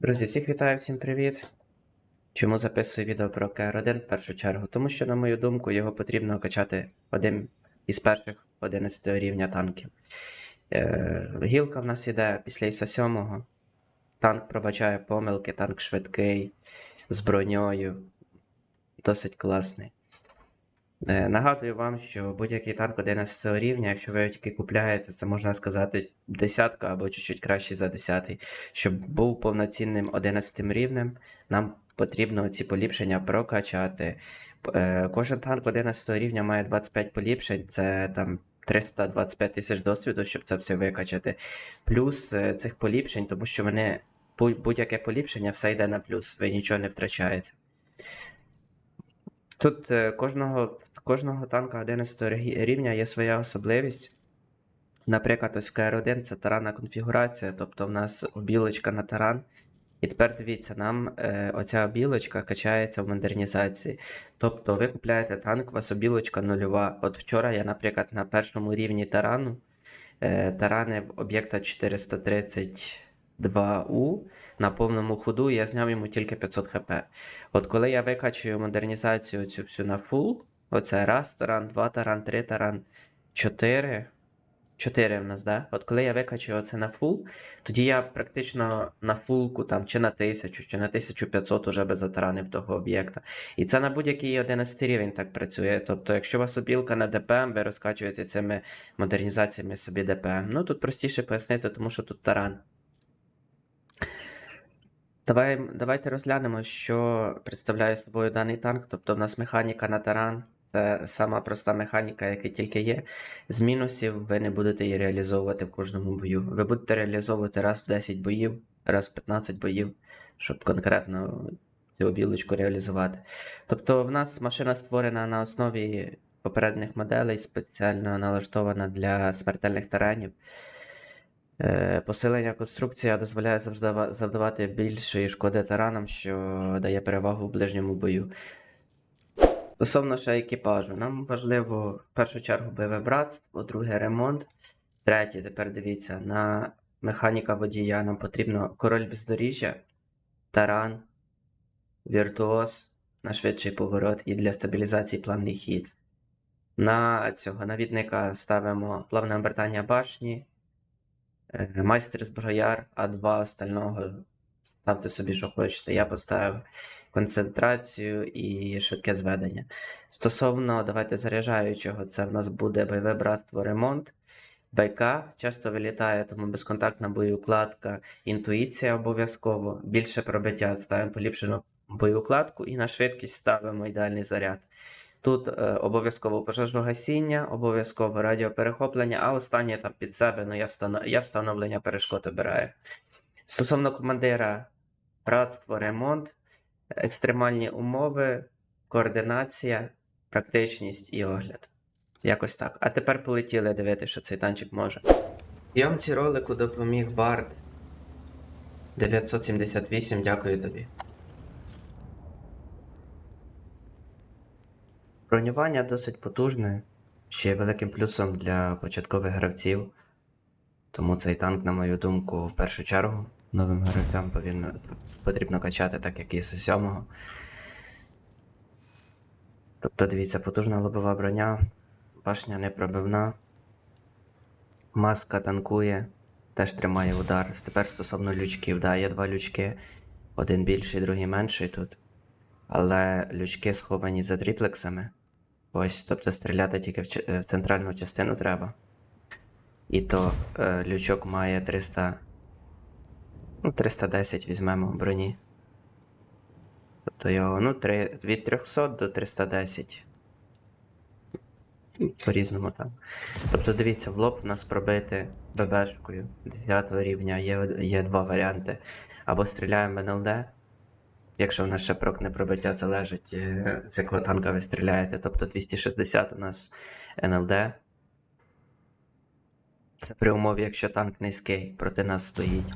Друзі, всіх вітаю, всім привіт. Чому записую відео про КР-1 в першу чергу? Тому що, на мою думку, його потрібно качати один із перших 11 рівня танків. Е, гілка в нас іде після Іса 7. Танк пробачає помилки, танк швидкий, з броньою. Досить класний. Е, нагадую вам, що будь-який танк 11 рівня, якщо ви його тільки купляєте, це можна сказати десятка або чуть-чуть краще за 10. Щоб був повноцінним 11 рівнем, нам потрібно ці поліпшення прокачати. Е, Кожен танк 11 рівня має 25 поліпшень, це там 325 тисяч досвіду, щоб це все викачати. Плюс е, цих поліпшень, тому що вони будь- будь-яке поліпшення все йде на плюс, ви нічого не втрачаєте. Тут кожного, кожного танка 11 рівня є своя особливість. Наприклад, ось в КР1 це таранна конфігурація, тобто в нас білочка на таран. І тепер дивіться, нам е, оця білочка качається в модернізації. Тобто ви купляєте танк, у вас обілочка нульова. От вчора я, наприклад, на першому рівні тарану е, тарани в об'єкта 432У на повному ходу, я зняв йому тільки 500 хп. От коли я викачую модернізацію цю всю на фул, оце раз таран, два таран, три таран, чотири. Чотири в нас, да? От коли я викачую це на фул, тоді я практично на фулку там чи на 1000, чи на 1500 уже без затаранив того об'єкта. І це на будь-який 11 рівень так працює. Тобто, якщо у вас обілка на ДПМ, ви розкачуєте цими модернізаціями собі ДПМ. Ну тут простіше пояснити, тому що тут таран. Давай, давайте розглянемо, що представляє собою даний танк. Тобто, в нас механіка на таран. Це сама проста механіка, яка тільки є. З мінусів ви не будете її реалізовувати в кожному бою. Ви будете реалізовувати раз в 10 боїв, раз в 15 боїв, щоб конкретно цю білочку реалізувати. Тобто, в нас машина створена на основі попередніх моделей, спеціально налаштована для смертельних теренів. Е, Посилення конструкція дозволяє завжди завдавати більшої шкоди таранам, що дає перевагу в ближньому бою. Стосовно ще екіпажу, нам важливо в першу чергу бойове братство, друге ремонт. Третє, тепер дивіться, на механіка водія нам потрібно король бездоріжжя, таран, віртуоз на швидший поворот і для стабілізації плавний хід. На цього навідника ставимо плавне обертання башні, е, майстер зброяр, А2 остального. Ставте собі, що хочете. Я поставив концентрацію і швидке зведення. Стосовно, давайте заряджаючого, це в нас буде бойове братство ремонт. БК часто вилітає, тому безконтактна боєукладка, інтуїція обов'язково. Більше пробиття ставимо поліпшену боєукладку і на швидкість ставимо ідеальний заряд. Тут е, обов'язково пожежогасіння, обов'язково радіоперехоплення, а останнє там під себе, ну я встановлення перешкод обираю. Стосовно командира, братство, ремонт, екстремальні умови, координація, практичність і огляд. Якось так. А тепер полетіли дивитися, що цей танчик може. Йомці ролику допоміг Барт 978, дякую тобі. Бронювання досить потужне, ще є великим плюсом для початкових гравців. Тому цей танк, на мою думку, в першу чергу новим гравцям повинно, потрібно качати, так як і з 7 Тобто, дивіться, потужна лобова броня, башня непробивна, маска танкує, теж тримає удар. Тепер стосовно лючків, да, є два лючки, один більший, другий менший тут. Але лючки сховані за тріплексами. Ось, тобто стріляти тільки в, ч- в центральну частину треба. І то е, лючок має 300. Ну, 310 візьмемо броні. Тобто його, ну, 3, від 300 до 310. Ну, По-різному там. Тобто, дивіться, в лоб в нас пробити ББшкою 10 рівня є, є два варіанти. Або стріляємо НЛД. Якщо в нас ще прок не пробиття залежить, е, з якого танка ви стріляєте. Тобто 260 у нас НЛД. Це при умові, якщо танк низький проти нас стоїть,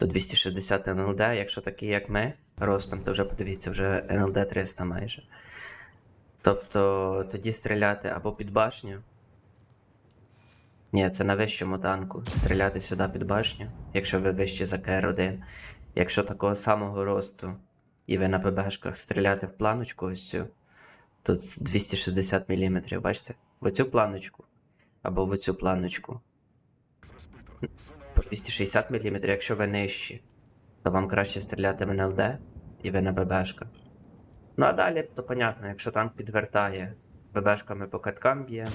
то 260 НЛД, якщо такий, як ми, ростом, то вже подивіться, вже НЛД 300 майже. Тобто тоді стріляти або під башню. Ні, це на вищому танку. Стріляти сюди під башню, якщо ви вище за КР-1. якщо такого самого росту, і ви на ПБшках стріляти в планочку ось цю, тут 260 мм, бачите? В оцю планочку або в оцю планочку. По 260 мм, якщо ви нижчі, то вам краще стріляти в НЛД і ви на ББшках. Ну а далі, то понятно, якщо танк підвертає, ББшками по каткам б'є.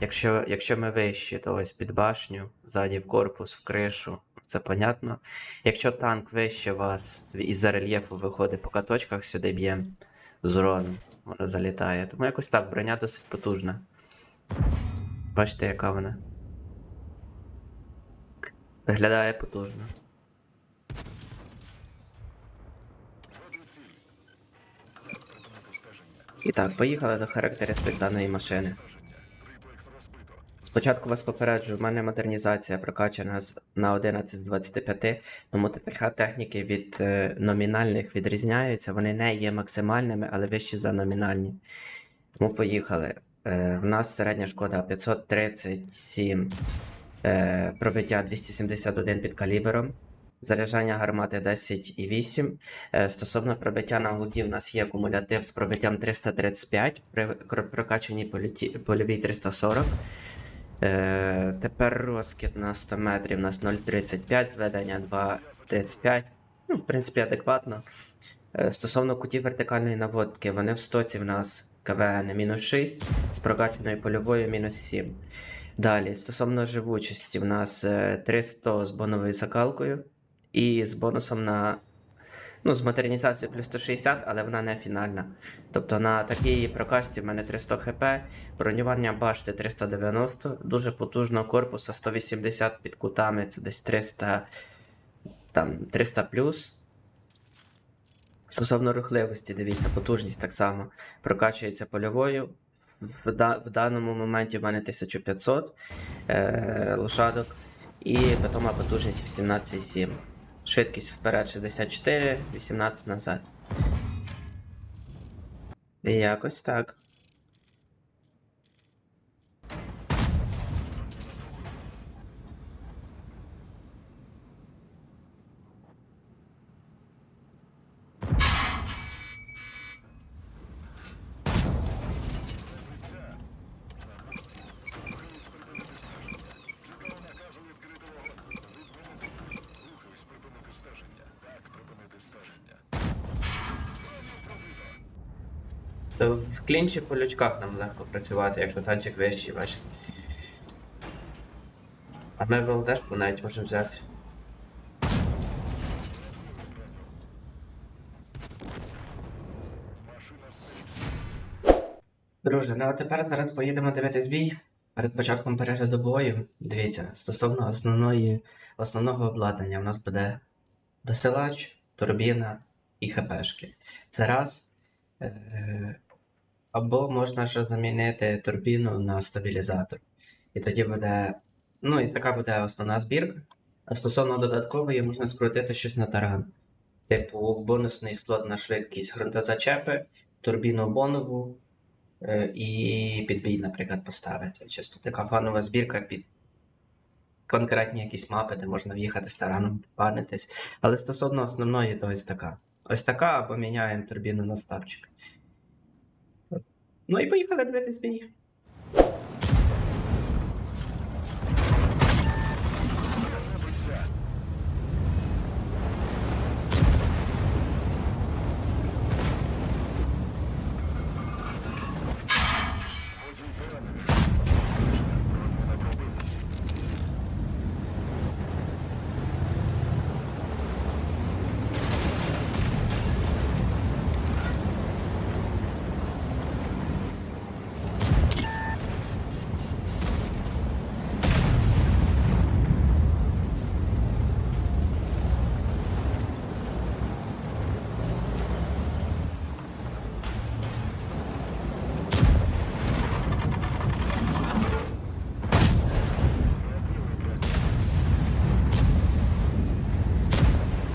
Якщо, якщо ми вищі, то ось під башню, ззаді в корпус, в кришу, це понятно. Якщо танк вище вас із-за рельєфу виходить по каточках, сюди б'є з уроном, воно залітає. Тому якось так, броня досить потужна. Бачите, яка вона. Виглядає потужно. І так, поїхали до характеристик даної машини. Спочатку вас попереджу, в мене модернізація прокачана на 11 з 25, тому ТТХ техніки від е, номінальних відрізняються. Вони не є максимальними, але вищі за номінальні. Тому поїхали. Е, в нас середня шкода 537, е, пробиття 271 під калібром, заряджання гармати 10,8. Е, стосовно пробиття на гуді, в нас є кумулятив з пробиттям 335, при прокачаній польовій 340. Е, тепер розкид на 100 метрів у нас 0,35, зведення 2,35. Ну, в принципі, адекватно. Е, стосовно кутів вертикальної наводки, вони в стоці в нас КВН мінус 6, з прокачаною польовою мінус 7. Далі, стосовно живучості, в нас е, 300 з боновою закалкою і з бонусом на. Ну, з модернізацією плюс 160, але вона не фінальна. Тобто на такій прокасті в мене 300 хп, бронювання башти 390, дуже потужного корпуса 180 під кутами, це десь 300, там, 300 плюс. Стосовно рухливості, дивіться, потужність так само прокачується польовою. В, в даному моменті в мене 1500 е, лошадок і питома потужність 18,7. Швидкість вперед 64, 18 назад. І якось так. То в клінчі по лючках нам легко працювати, якщо танчик вищий, бачите. А ми в ЛДшку навіть можемо взяти. Друже, ну а тепер зараз поїдемо дивитись бій. Перед початком перегляду бою, дивіться, стосовно основної, основного обладнання, у нас буде досилач, турбіна і ХПшки. Це раз. Е, або можна ще замінити турбіну на стабілізатор. І тоді буде. Ну, і така буде основна збірка. А стосовно додаткової, можна скрутити щось на таран. Типу, в бонусний слот на швидкість ґрунтозачепи, турбіну бонову е, і підбій, наприклад, поставити. Чисто така фанова збірка під конкретні якісь мапи, де можна в'їхати з тараном, фанитись. Але стосовно основної, то ось така. Ось така, або міняємо турбіну на ставчик. Ну і поїхали дивитись бій.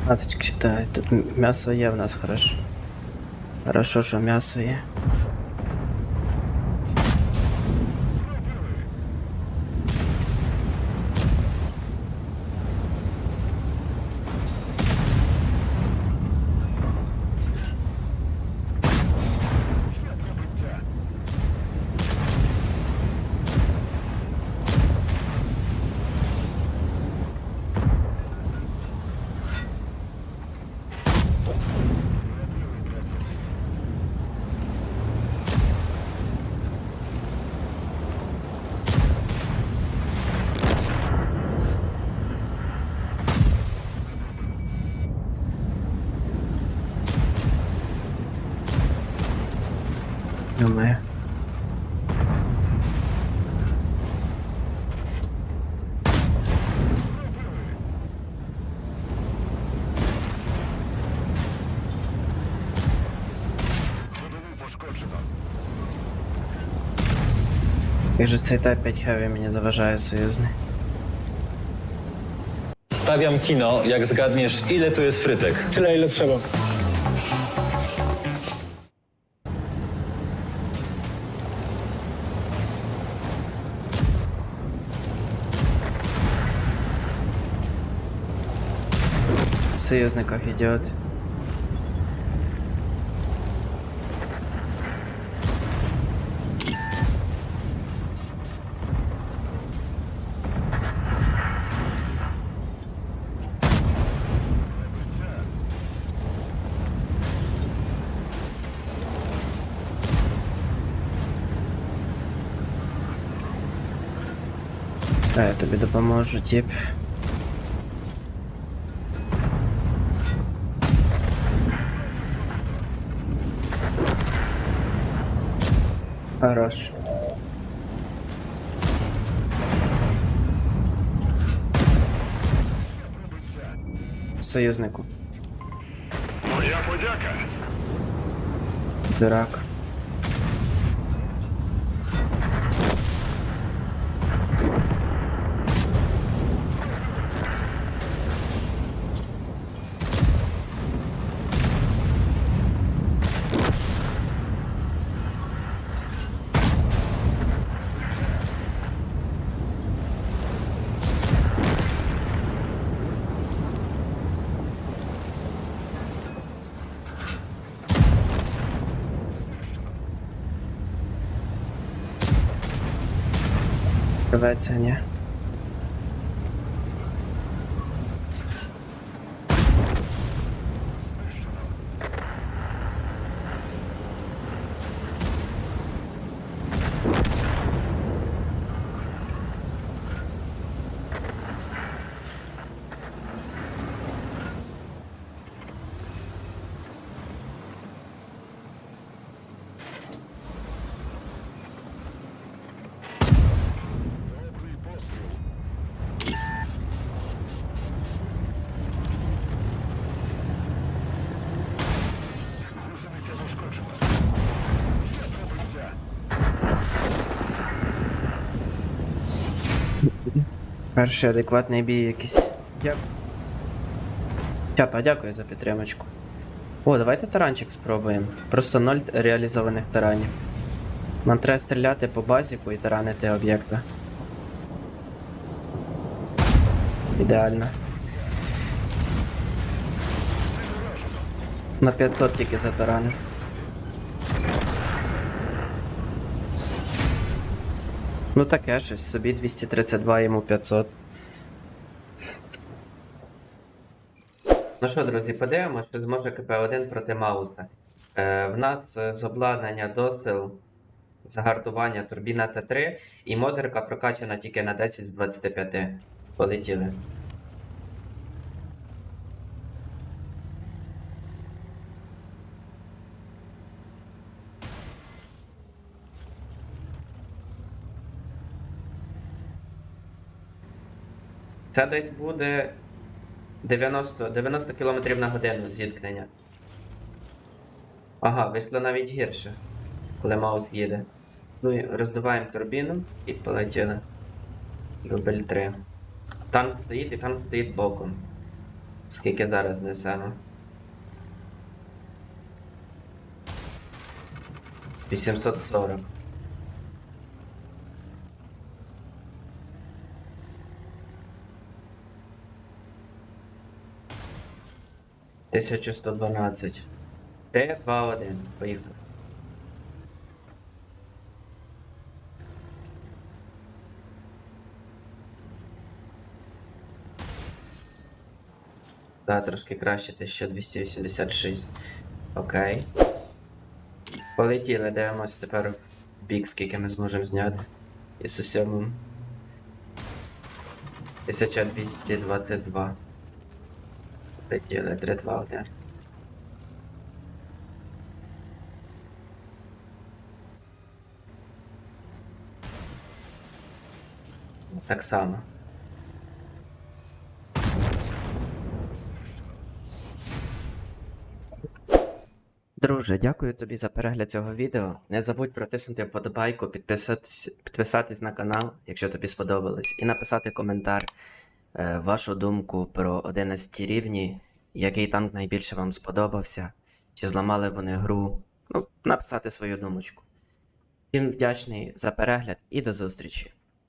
Маточки читаю, тут м'ясо є в нас хорошо. Хорошо, що м'ясо є. Як же цей Type 5 Heavy мені заважає союзний? Stawiam kino, jak zgadniesz, ile tu jest frytek. Tyle, ile trzeba. В союзниках идет. А, я тобі допоможу, тип. Хорош. Союзнику. Моя подяка. Дурак. prowadzenia. Перший адекватний бій якийсь. Дякую. Чапа, дякую за підтримочку. О, давайте таранчик спробуємо. Просто ноль реалізованих таранів. Нам треба стріляти по базіку і таранити об'єкта. Ідеально. На 500 тільки затаранив. Ну таке щось, собі 232, йому 500. Ну що, друзі, подивимося, що зможе КП-1 проти Мауса. Е, в нас е, з обладнання достил, загартування турбіна Т3 і модерка прокачана тільки на 10 з 25. Полетіли. Це десь буде 90, 90 км на годину зіткнення. Ага, вийшло навіть гірше, коли маус їде. Ну і роздуваємо турбіну і полетіли. Дубль 3. Танк стоїть і танк стоїть боком. Скільки зараз несемо? 840. Тисячу сто дванадцять. Три, два, один. Поїхали. Так, трошки краще 1286. Окей. Полетіли, дивимось тепер в бік, скільки ми зможемо зняти. Із усьомим. 1222. Летіли 3, 2, 1. Так само. Друже, дякую тобі за перегляд цього відео. Не забудь протиснути вподобайку, підписатись, підписатись на канал, якщо тобі сподобалось, і написати коментар вашу думку про 11 рівні, який танк найбільше вам сподобався, чи зламали вони гру. Ну, написати свою думочку. Всім вдячний за перегляд і до зустрічі!